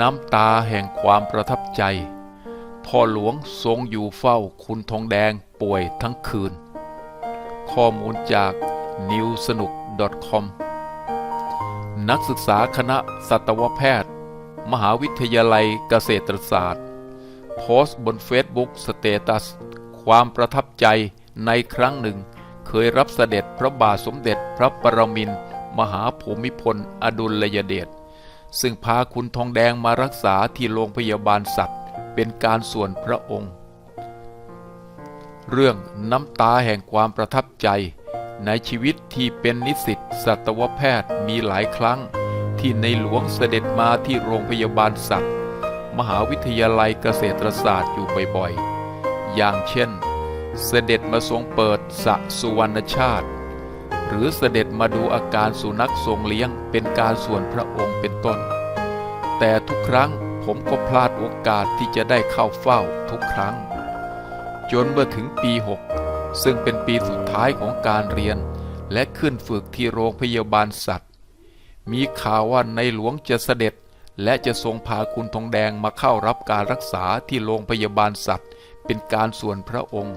น้ำตาแห่งความประทับใจ พ่อหลวงทรงอยู่เฝ้าคุณทองแดงป่วยทั้งคืน ข้อมูลจาก n e w s n u k .com นักศึกษาคณะสัตวแพทย์ มหาวิทยาลัยเกษตรศาสตร์ โพสต์บนเฟซบุ๊กสเตตัส ความประทับใจในครั้งหนึ่ง เคยรับเสด็จพระบาทสมเด็จพระปรมินทรมหาภูมิพล อดุลยเดช ซึ่งพาคุณทองแดงมารักษาที่โรงพยาบาลสัตว์ เป็นการส่วนพระองค์ เรื่องน้ำตาแห่งความประทับใจ ในชีวิตที่เป็นนิสิตสัตวแพทย์มีหลายครั้ง ที่ในหลวงเสด็จมาที่โรงพยาบาลสัตว์ มหาวิทยาลัยเกษตรศาสตร์อยู่บ่อยๆ อย่างเช่น เสด็จมาทรงเปิดสระสุวรรณชาติ หรือเสด็จ มาดูอาการสุนัขทรงเลี้ยงเป็นการส่วนพระองค์เป็นต้น แต่ทุกครั้งผมก็พลาดโอกาสที่จะได้เข้าเฝ้าทุกครั้ง จนเมื่อถึงปี 6 ซึ่งเป็นปีสุดท้ายของการเรียน และขึ้นฝึกที่โรงพยาบาลสัตว์ มีข่าวว่าในหลวงจะเสด็จและจะทรงพาคุณทองแดงมาเข้ารับการรักษาที่โรงพยาบาลสัตว์ เป็นการส่วนพระองค์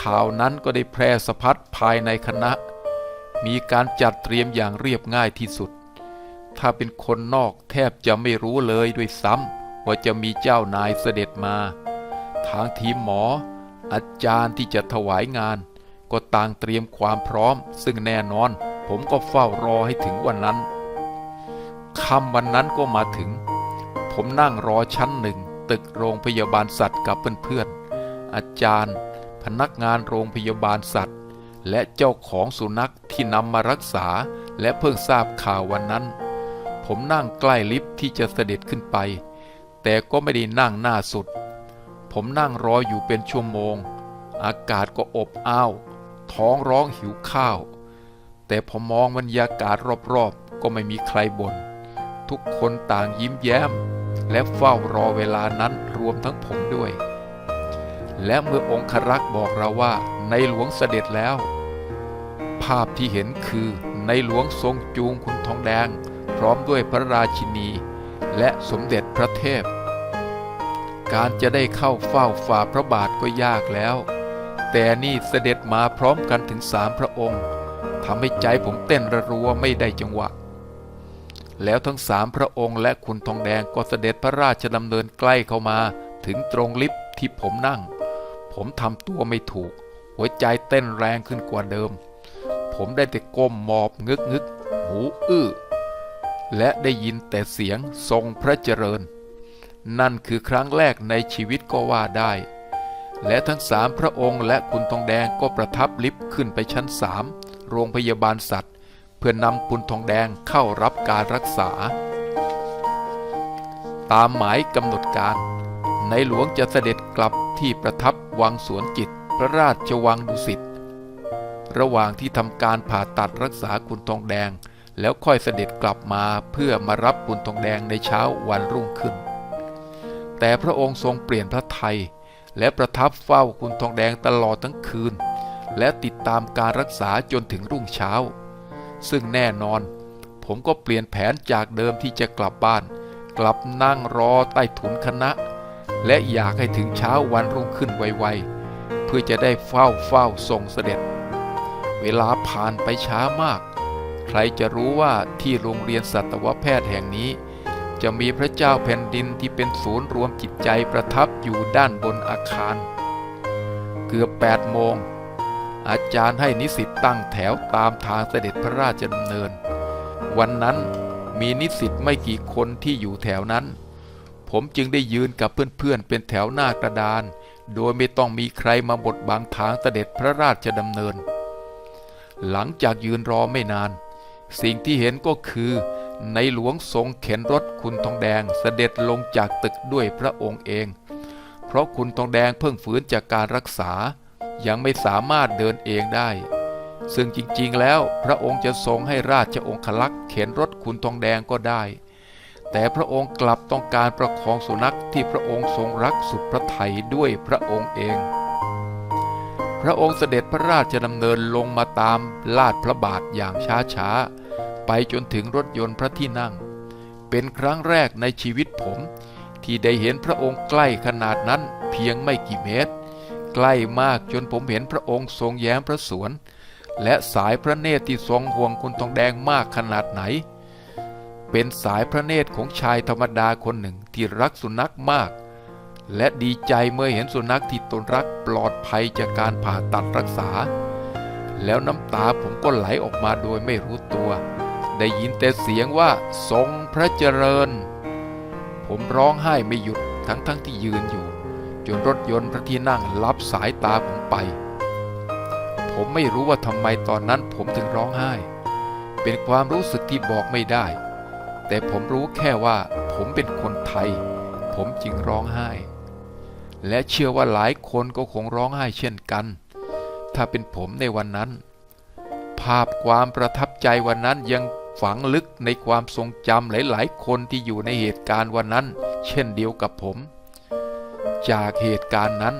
ข่าวนั้นก็ได้แพร่สะพัดภายในคณะ มีการจัดเตรียมอย่างเรียบง่ายที่สุด ถ้าเป็นคนนอกแทบจะไม่รู้เลยด้วยซ้ำว่าจะมีเจ้านายเสด็จมา ทางทีมหมอ อาจารย์ที่จะถวายงาน ก็ต่างเตรียมความพร้อม ซึ่งแน่นอนผมก็เฝ้ารอให้ถึงวันนั้นค่ำวันนั้นก็มาถึง ผมนั่งรอชั้นหนึ่ง ตึกโรงพยาบาลสัตว์กับเพื่อนๆอาจารย์ พนักงานโรงพยาบาลสัตว์ และเจ้าของสุนัขที่นำมารักษาและเพิ่งทราบข่าววันนั้น ผมนั่งใกล้ลิฟต์ที่จะเสด็จขึ้นไป แต่ก็ไม่ได้นั่งหน้าสุด ผมนั่งรออยู่เป็นชั่วโมง อากาศก็อบอ้าว ท้องร้องหิวข้าว แต่พอมองบรรยากาศรอบๆ ก็ไม่มีใครบน่นทุกคนต่างยิ้มแย้ม และเฝ้ารอเวลานั้นรวมทั้งผมด้วย และเมื่อองครักษ์บอกเราว่า ในหลวงเสด็จแล้ว ภาพที่เห็นคือในหลวงทรงจูงคุณทองแดง พร้อมด้วยพระราชินี และสมเด็จพระเทพ การจะได้เข้าเฝ้าฝ่าพระบาทก็ยากแล้ว แต่นี่เสด็จมาพร้อมกันถึงสามพระองค์ทำให้ใจผมเต้นระรัวไม่ได้จังหวะ แล้วทั้งสามพระองค์และคุณทองแดงก็เสด็จพระราชดำเนินใกล้เข้ามาถึงตรงลิฟที่ผมนั่ง ผมทำตัวไม่ถูก หัวใจเต้นแรงขึ้นกว่าเดิม ผมได้แต่ก้มหมอบงึกงึกหูอื้อ และได้ยินแต่เสียงทรงพระเจริญ นั่นคือครั้งแรกในชีวิตก็ว่าได้ และทั้งสามพระองค์และคุณทองแดงก็ประทับลิฟต์ขึ้นไปชั้นสามโรงพยาบาลสัตว์ เพื่อนำคุณทองแดงเข้ารับการรักษา ตามหมายกำหนดการ ในหลวงจะเสด็จกลับที่ประทับวังสวนจิต พระราชวังดุสิตระหว่างที่ทำการผ่าตัดรักษาคุณทองแดง แล้วค่อยเสด็จกลับมาเพื่อมารับคุณทองแดงในเช้าวันรุ่งขึ้น แต่พระองค์ทรงเปลี่ยนพระไทย และประทับเฝ้าคุณทองแดงตลอดทั้งคืน และติดตามการรักษาจนถึงรุ่งเช้า ซึ่งแน่นอน ผมก็เปลี่ยนแผนจากเดิมที่จะกลับบ้าน กลับนั่งรอใต้ถุนคณะ และอยากให้ถึงเช้าวันรุ่งขึ้นไวๆ เพื่อจะได้เฝ้าเฝ้าทรงเสด็จ เวลาผ่านไปช้ามาก ใครจะรู้ว่าที่โรงเรียนสัตวแพทย์แห่งนี้ จะมีพระเจ้าแผ่นดินที่เป็นศูนย์รวมจิตใจประทับอยู่ด้านบนอาคาร เกือบ8โมง อาจารย์ให้นิสิตตั้งแถวตามทางเสด็จพระราชดำเนิน วันนั้นมีนิสิตไม่กี่คนที่อยู่แถวนั้น ผมจึงได้ยืนกับเพื่อนๆเป็นแถวหน้ากระดาน โดยไม่ต้องมีใครมาบดบังทางเสด็จพระราชดำเนิน หลังจากยืนรอไม่นาน สิ่งที่เห็นก็คือ ในหลวงทรงเข็นรถคุณทองแดงเสด็จลงจากตึกด้วยพระองค์เอง เพราะคุณทองแดงเพิ่งฝืนจากการรักษา ยังไม่สามารถเดินเองได้ซึ่งจริงๆ แล้วพระองค์จะทรงให้ราชองคลักษ์เข็นรถคุณทองแดงก็ได้ แต่พระองค์กลับต้องการประคองสุนัขที่พระองค์ทรงรักสุดพระทัยด้วยพระองค์เอง พระองค์เสด็จพระราชดำเนินลงมาตามลาดพระบาทอย่างช้าๆ ไปจนถึงรถยนต์พระที่นั่ง เป็นครั้งแรกในชีวิตผม ที่ได้เห็นพระองค์ใกล้ขนาดนั้นเพียงไม่กี่เมตร ใกล้มากจนผมเห็นพระองค์ทรงแย้มพระสวน และสายพระเนตรที่ทรงห่วงคุณทองแดงมากขนาดไหน เป็นสายพระเนตรของชายธรรมดาคนหนึ่งที่รักสุนัขมาก และดีใจเมื่อเห็นสุนัขที่ตนรักปลอดภัยจากการผ่าตัดรักษา แล้วน้ำตาผมก็ไหลออกมาโดยไม่รู้ตัว ได้ยินแต่เสียงว่าทรงพระเจริญ ผมร้องไห้ไม่หยุดทั้งๆทที่ยืนอยู่ จนรถยนต์พระที่นั่งรับสายตาผมไป ผมไม่รู้ว่าทำไมตอนนั้นผมถึงร้องไห้ เป็นความรู้สึกที่บอกไม่ได้ แต่ผมรู้แค่ว่าผมเป็นคนไทย ผมจึงร้องไห้ และเชื่อว่าหลายคนก็คงร้องไห้เช่นกัน ถ้าเป็นผมในวันนั้น ภาพความประทับใจวันนั้นยังฝังลึกในความทรงจำหลายๆ คนที่อยู่ในเหตุการณ์วันนั้น เช่นเดียวกับผม จากเหตุการณ์นั้น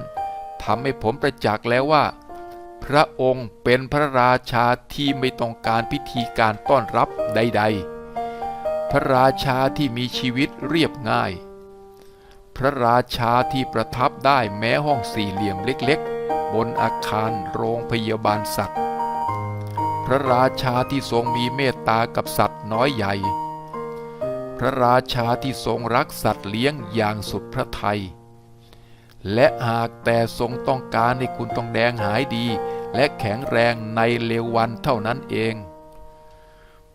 ทำให้ผมประจักษ์แล้วว่า พระองค์เป็นพระราชาที่ไม่ต้องการพิธีการต้อนรับใด ๆ พระราชาที่มีชีวิตเรียบง่าย พระราชาที่ประทับได้แม้ห้องสี่เหลี่ยมเล็กๆ บนอาคารโรงพยาบาลสัตว์ พระราชาที่ทรงมีเมตตากับสัตว์น้อยใหญ่ พระราชาที่ทรงรักสัตว์เลี้ยงอย่างสุดพระทัย และหากแต่ทรงต้องการให้คุณทองแดงหายดี และแข็งแรงในเร็ววันเท่านั้นเอง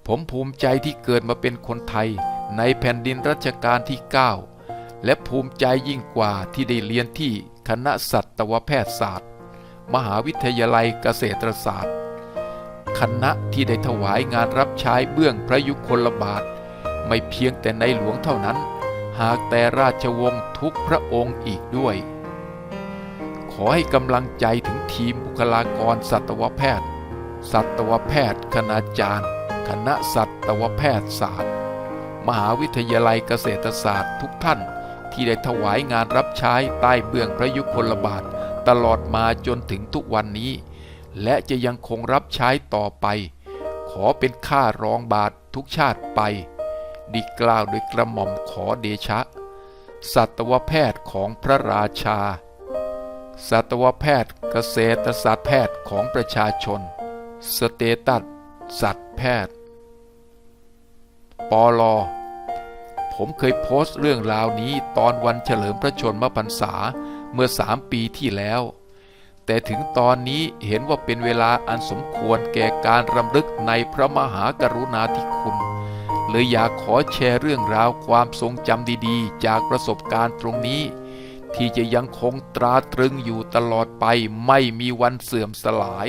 ผมภูมิใจที่เกิดมาเป็นคนไทยในแผ่นดินรัชกาลที่ 9 และภูมิใจยิ่งกว่าที่ได้เรียนที่คณะสัตวแพทยศาสตร์ มหาวิทยาลัยเกษตรศาสตร์ คณะที่ได้ถวายงานรับใช้เบื้องพระยุคลบาท ไม่เพียงแต่ในหลวงเท่านั้น หากแต่ราชวงศ์ทุกพระองค์อีกด้วย ขอให้กำลังใจถึงทีมบุคลากรสัตวแพทย์ สัตวแพทย์คณาจารย์ คณะสัตวแพทยศาสตร์ มหาวิทยาลัยเกษตรศาสตร์ทุกท่านที่ได้ถวายงานรับใช้ใต้เบื้องพระยุคลบาทตลอดมาจนถึงทุกวันนี้ และจะยังคงรับใช้ต่อไป ขอเป็นข้ารองบาททุกชาติไปดีกล่าวโดยกระหม่อมขอเดชะ สัตวแพทย์ของพระราชา สัตวแพทย์เกษตรศาสตร์แพทย์ของประชาชน สเตตัสสัตวแพทย์ ปอลอ ผมเคยโพสต์เรื่องราวนี้ตอนวันเฉลิมพระชนมพรรษาเมื่อสามปีที่แล้ว แต่ถึงตอนนี้เห็นว่าเป็นเวลาอันสมควรแก่การรำลึกในพระมหากรุณาธิคุณเลยอยากขอแชร์เรื่องราวความทรงจำดีๆ จากประสบการณ์ตรงนี้ ที่จะยังคงตราตรึงอยู่ตลอดไปไม่มีวันเสื่อมสลาย